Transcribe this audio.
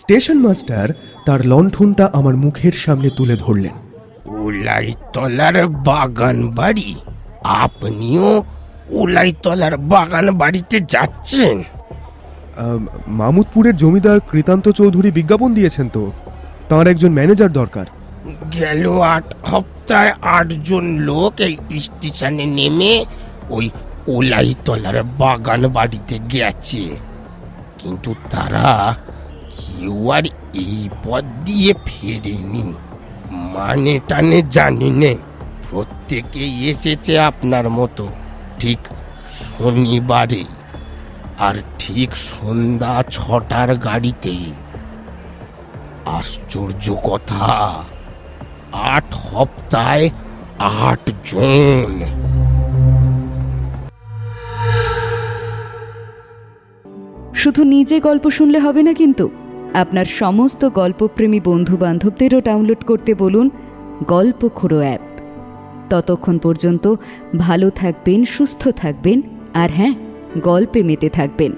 Station master তার লণ্ঠনটা আমার মুখের সামনে তুলে ধরলেন। উলাইতলার বাগান বাড়ি। আপনিও উলাইতলার বাগান বাড়িতে যাচ্ছেন? মামুদপুরের জমিদার কৃতান্ত চৌধুরী বিজ্ঞাপন দিয়েছেন তো। তার একজন ম্যানেজার দরকার। গেল আট সপ্তাহে আটজন লোক এই স্টেশনে নেমে ওই ওলাইতলার বাগান বাড়িতে গেছে। কিন্তু তারা কেউ আর এই পথ দিয়ে ফেরেনি। মানে টানে জানি নে, প্রত্যেকে এসেছে আপনার মতো, ঠিক শনিবারে, আর ঠিক সন্ধ্যা ছটার গাড়িতে। আশ্চর্য কথা, আট সপ্তাহে আট জন। শুধু নিজে গল্প শুনলে হবে না কিন্তু। আপনার সমস্ত গল্পপ্রেমী বন্ধুবান্ধবদেরও ডাউনলোড করতে বলুন গল্প খুঁড়ো অ্যাপ। ততক্ষণ পর্যন্ত ভালো থাকবেন, সুস্থ থাকবেন, আর হ্যাঁ গল্পে মেতে থাকবেন।